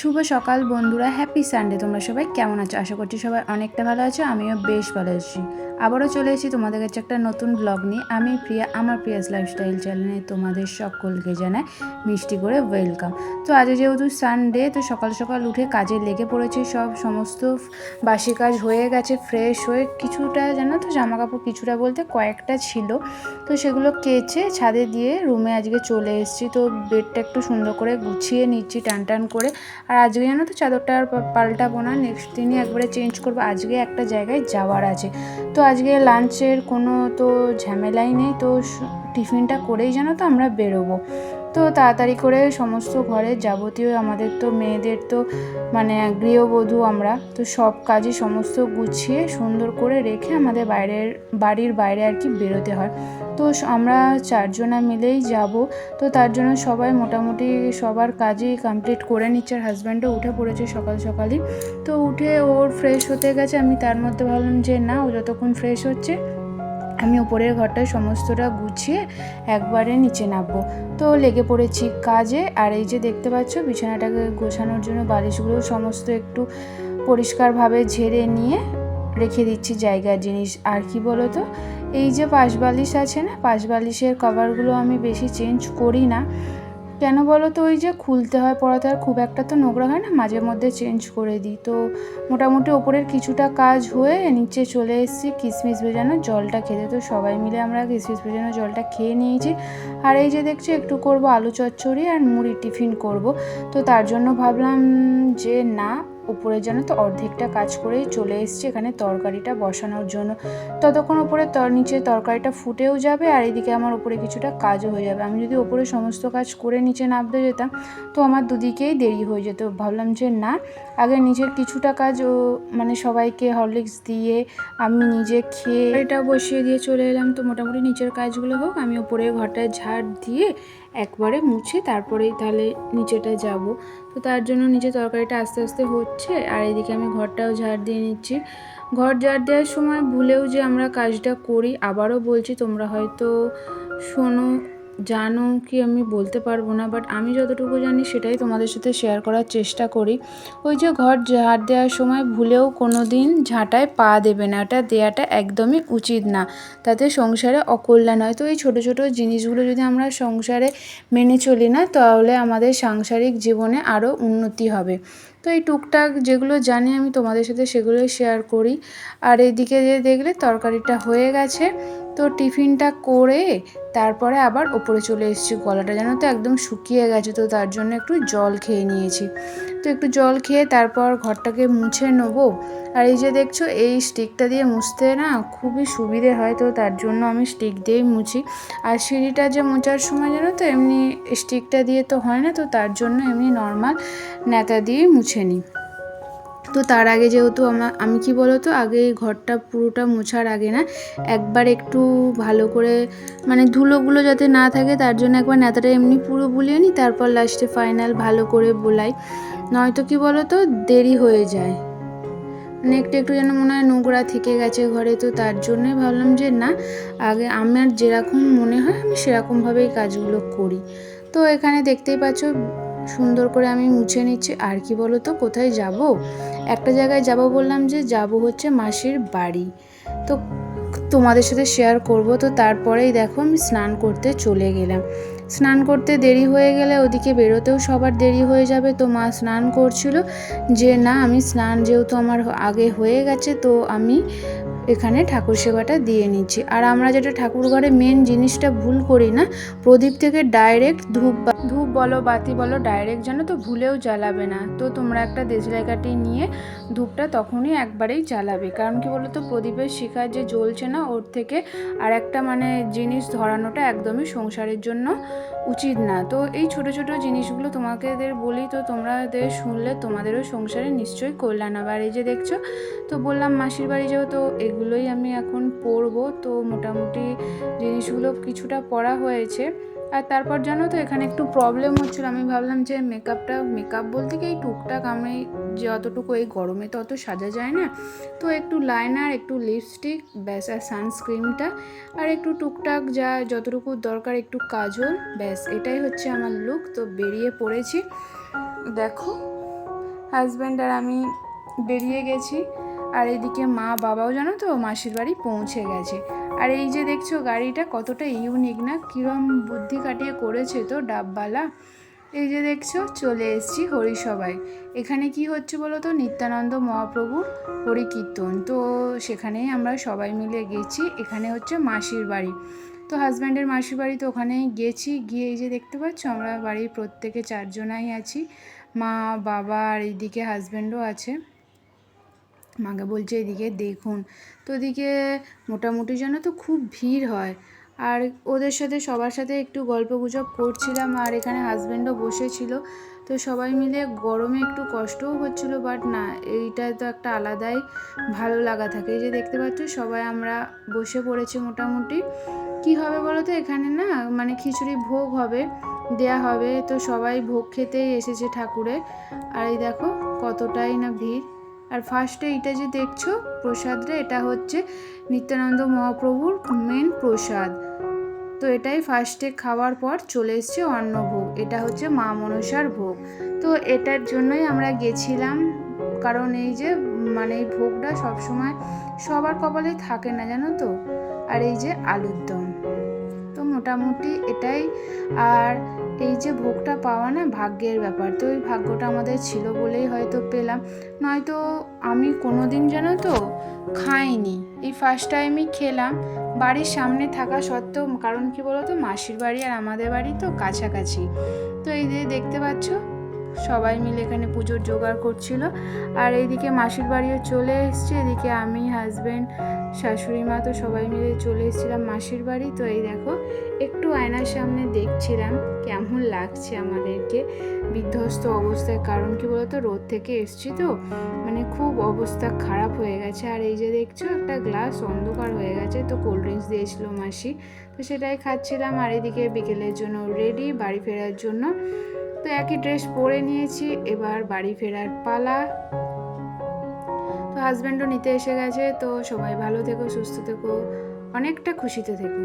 শুভ সকাল বন্ধুরা happy Sunday তোমরা সবাই কেমন আছো? আশা করছি সবাই অনেকটা ভালো আছো, আমিও বেশ ভালো আছি। আবারও চলে এসেছি তোমাদের কাছে একটা নতুন ব্লগ নিয়ে। আমি প্রিয়া, আমার প্রিয়াস লাইফস্টাইল চ্যানেলে তোমাদের সকলকে জানাই মিষ্টি করে ওয়েলকাম তো আজ যেহেতু সানডে তো সকাল সকাল উঠে কাজে লেগে পড়েছি, সব সমস্ত বাসি কাজ হয়ে গেছে ফ্রেশ হয়ে কিছুটা জানো তো জামা কাপড় কিছুটা বলতে কয়েকটা ছিল। তো সেগুলো কেচে ছাদে দিয়ে রুমে আজকে চলে এসেছি। তো বেডটা একটু সুন্দর করে গুছিয়ে নিচ্ছি, টান টান করে। আর আজকে জানো তো চাদরটা আর পাল্টাবো না নেক্সট দিনই একবারে চেঞ্জ করব। আজকে একটা জায়গায় যাওয়ার আছে। তো আজকে লাঞ্চের কোনো তো ঝামেলাই নেই, তো টিফিনটা করেই জানো তো আমরা বেরোবো। তো তাড়াতাড়ি করে সমস্ত ঘরের যাবতীয় আমাদের তো মেয়েদের তো মানে গৃহবধূ আমরা, তো সব কাজই সমস্ত গুছিয়ে সুন্দর করে রেখে আমাদের বাইরের বাড়ির বাইরে আর কি বেরোতে হয়। তো আমরা চারজনা মিলেই যাব। তো তার জন্য সবাই মোটামুটি সবার কাজই কমপ্লিট করে নিচ্ছে। আর হাজব্যান্ডও উঠে পড়েছে সকাল সকালই। তো উঠে ওর ফ্রেশ হতে গেছে। আমি তার মধ্যে ভাবলাম যে, না, ও যতক্ষণ ফ্রেশ হচ্ছে, আমি উপরের ঘরটায় সমস্তটা গুছিয়ে একবারে নিচে নামবো। তো লেগে পড়েছি কাজে। আর এই যে দেখতে পাচ্ছ, বিছানাটাকে গোছানোর জন্য বালিশগুলো সমস্ত একটু পরিষ্কারভাবে ঝেড়ে নিয়ে রেখে দিচ্ছি জায়গার জিনিস। আর কি বলো তো এই যে পাশ বালিশ আছে না পাশ বালিশের কভারগুলো আমি বেশি চেঞ্জ করি না। কেন বলো তো, ওই যে খুলতে হয় পড়াতে, আর খুব একটা তো নোংরা হয় না, মাঝে মধ্যে চেঞ্জ করে দিই। তো মোটামুটি ওপরের কিছুটা কাজ হয়ে নিচে চলে এসেছি কিশমিশ ভেজানো জলটা খেতে। তো সবাই মিলে আমরা কিশমিশ ভেজানো জলটা খেয়ে নিয়েছি। আর এই যে দেখছি, একটু করব আলু চচ্চড়ি আর মুড়ি টিফিন করব। তো তার জন্য ভাবলাম যে না উপরে যেন তো অর্ধেকটা কাজ করেই চলে এসছে, এখানে তরকারিটা বসানোর জন্য। ততক্ষণ ওপরে তর, নিচে তরকারিটা ফুটেও যাবে আর এদিকে আমার উপরে কিছুটা কাজও হয়ে যাবে। আমি যদি ওপরে সমস্ত কাজ করে নিচে নামতে যেতাম, তো আমার দুদিকেই দেরি হয়ে যেত। ভাবলাম যে না, আগে নিজের কিছুটা কাজ মানে সবাইকে হরলিক্স দিয়ে আমি নিজে খেয়ে এটা বসিয়ে দিয়ে চলে এলাম। তো মোটামুটি নিচের কাজগুলো হোক, আমি ওপরে ঘরটায় ঝাড় দিয়ে একবারে মুছে তারপরেই তাহলে নিচেটা যাব। তো তার জন্য নিচে তরকারিটা আস্তে আস্তে হচ্ছে আর এদিকে আমি ঘরটাও ঝাড় দিয়ে নিচ্ছি। ঘর ঝাড় দেওয়ার সময় ভুলেও যে আমরা কাজটা করি, আবারও বলছি তোমরা হয়তো শোনো জানো কি আমি বলতে পারব না বাট আমি যতটুকু জানি সেটাই তোমাদের সাথে শেয়ার করার চেষ্টা করি। ওই যে ঘর ঝাড় দেওয়ার সময় ভুলেও কোনো দিন ঝাঁটায় পা দেবে না, ওটা দেওয়াটা একদমই উচিত না। তাতে সংসারে অকল্যাণ হয়। তো এই ছোটো ছোটো জিনিসগুলো যদি আমরা সংসারে মেনে চলি না, তাহলে আমাদের সাংসারিক জীবনে আরও উন্নতি হবে। তো এই টুকটাক যেগুলো জানি আমি তোমাদের সাথে সেগুলোই শেয়ার করি। আর এদিকে যে দেখলে তরকারিটা হয়ে গেছে। তো টিফিনটা করে তারপরে আবার ওপরে চলে এসেছি। গলাটা যেন তো একদম শুকিয়ে গেছে, তো তার জন্য একটু জল খেয়ে নিয়েছি। তো একটু জল খেয়ে তারপর ঘরটাকে মুছে নেব। আর এই যে দেখছ, এই স্টিকটা দিয়ে মুছতে না খুবই সুবিধে হয়, তো তার জন্য আমি স্টিক দিয়েই মুছি। আর সিঁড়িটা যে মোচার সময় জানো তো এমনি স্টিকটা দিয়ে তো হয় না, তো তার জন্য এমনি নর্মাল ন্যাতা দিয়েই মুছে নিই। তো তার আগে যেহেতু আমার আমি কি বলো তো আগে ঘরটা পুরোটা মোছার আগে না, একবার একটু ভালো করে মানে ধুলোগুলো যাতে না থাকে তার জন্য একবার নেতাটা এমনি পুরো বুলিয়ে নিই, তারপর লাস্টে ফাইনাল ভালো করে বোলাই। নয়তো কি বলো তো দেরি হয়ে যায়। মানে একটু একটু যেন মনে হয় নোংরা থেকে গেছে ঘরে, তো তার জন্যই ভাবলাম যে না, আগে আমার যেরকম মনে হয় আমি সেরকমভাবেই কাজগুলো করি। তো এখানে দেখতেই পাচ্ছ সুন্দর করে আমি মুছে নিচ্ছি। আর কি বলো তো কোথায় যাব? একটা জায়গায় যাব বললাম যে, যাব হচ্ছে মাসির বাড়ি। তো তোমাদের সাথে শেয়ার করব। তো তারপরেই দেখো আমি স্নান করতে চলে গেলাম। স্নান করতে দেরি হয়ে গেলে ওদিকে বেরোতেও সবার দেরি হয়ে যাবে। তো মা স্নান করছিল যে, না, আমি স্নান যেহেতু আমার আগে হয়ে গেছে, তো আমি এখানে ঠাকুর সেবাটা দিয়ে নিচ্ছি। আর আমরা যেটা ঠাকুর ঘরে মেন জিনিসটা ভুল করি না, প্রদীপ থেকে ডাইরেক্ট ধূপ বলো, বাতি বলো ডাইরেক্ট যেন তো ভুলেও জ্বালাবে না। তো তোমরা একটা দেশলাই কাঠি নিয়ে ধূপটা তখনই একবারেই জ্বালাবে। কারণ কি বলো তো প্রদীপের শিখা যে জ্বলছে না, ওর থেকে আর একটা মানে জিনিস ধরানোটা একদমই সংসারের জন্য উচিত না। তো এই ছোট ছোট জিনিসগুলো তোমাকেদের বলি, তো তোমাদের শুনলে তোমাদেরও সংসারে নিশ্চয়ই কল্যাণ হবে। আর এই যে দেখছ, তো বললাম মাসির বাড়ি যাব তো এগুলোই আমি এখন পরবো। তো মোটামুটি জিনিসগুলো কিছুটা পড়া হয়েছে। আর তারপর জানো তো, এখানে একটু প্রবলেম হচ্ছিল। আমি ভাবলাম যে মেকআপটা মেকআপ বলতে কি এই টুকটাক আমি যতটুকু এই গরমে তো অত সাজা যায় না। তো একটু লাইনার একটু লিপস্টিক ব্যাস, আর সানস্ক্রিনটা আর একটু টুকটাক যা যতটুকু দরকার একটু কাজল, ব্যাস, এটাই হচ্ছে আমার লুক তো বেরিয়ে পড়েছি। দেখো হাজব্যান্ড আর আমি বেরিয়ে গেছি। আর এদিকে মা বাবাও জানো তো মাসির বাড়ি পৌঁছে গেছে। আর এই যে দেখছ গাড়িটা কতটা ইউনিক না, কিরম বুদ্ধি কাটিয়ে করেছে তো ডাববালা। এই যে দেখছ চলে এসেছি হরিসভায়। এখানে কি হচ্ছে বলো তো? নিত্যানন্দ মহাপ্রভুর হরিকীর্তন। তো সেখানেই আমরা সবাই মিলে গেছি, এখানে হচ্ছে মাসির বাড়ি। তো হাজব্যান্ডের মাসির বাড়ি তো ওখানে গেছি, গিয়ে এই যে দেখতে পাচ্ছ আমরা বাড়ির প্রত্যেকে চারজনাই আছি। মা, বাবা আর এইদিকে হাজব্যান্ডও আছে। মাকে বলছে, এদিকে দেখুন। তো ওদিকে মোটামুটি যেন তো খুব ভিড় হয়। আর ওদের সাথে সবার সাথে একটু গল্প গুজব করছিলাম আর এখানে হাজব্যান্ডও বসেছিল। তো সবাই মিলে গরমে একটু কষ্টও হচ্ছিল বাট না, এইটা তো একটা আলাদাই ভালো লাগা থাকে। এই যে দেখতে পাচ্ছ, সবাই আমরা বসে পড়েছি মোটামুটি। কি হবে বলো তো এখানে না মানে খিচুড়ি ভোগ হবে, দেয়া হবে। তো সবাই ভোগ খেতেই এসেছে ঠাকুরে। আর এই দেখো, কতটাই না ভিড়। আর ফার্স্টে এটা যে দেখছ, প্রসাদটা, এটা হচ্ছে নিত্যানন্দ মহাপ্রভুর মেন প্রসাদ। তো এটাই ফার্স্টে খাওয়ার পর চলে এসছে অন্নভোগ, এটা হচ্ছে মা মনসার ভোগ। তো এটার জন্যই আমরা গেছিলাম, কারণ এই যে মানে এই ভোগটা সবসময় সবার কপালে থাকে না, জানো তো? আর এই যে আলুর দম। তো মোটামুটি এটাই, আর এই যে ভোগটা পাওয়া না ভাগ্যের ব্যাপার, তো ওই ভাগ্যটা আমাদের ছিল বলেই হয়তো পেলাম। নয়তো আমি কোনো দিন যেন তো খাইনি। এই ফার্স্ট টাইমই খেলাম। বাড়ির সামনে থাকা সত্ত্বেও, কারণ কি বলো তো মাসির বাড়ি আর আমাদের বাড়ি তো কাছাকাছি। তো এই যে দেখতে পাচ্ছ সবাই মিলে এখানে পুজোর জোগাড় করছিল। আর এইদিকে মাসির বাড়িও চলে এসছে, এদিকে আমি হাজব্যান্ড শাশুড়ি মা তো সবাই মিলে চলে এসেছিলাম মাসির বাড়ি। তো এই দেখো, একটু আয়নার সামনে দেখছিলাম কেমন লাগছে আমাদেরকে। বিধ্বস্ত অবস্থায়, কারণ কি বলতো, রোদ থেকে এসছি তো মানে খুব অবস্থা খারাপ হয়ে গেছে। আর এই যে দেখছ, একটা গ্লাস অন্ধকার হয়ে গেছে, তো কোল্ড ড্রিঙ্কস দিয়েছিল মাসি। তো সেটাই খাচ্ছিলাম, আর এদিকে বিকেলের জন্য রেডি বাড়ি ফেরার জন্য। তো একই ড্রেস পরে নিয়েছি, এবার বাড়ি ফেরার পালা। তো হাজব্যান্ডও নিতে এসে গেছে, তো সবাই ভালো থেকো, সুস্থ থেকো, অনেকটা খুশিতে থেকো।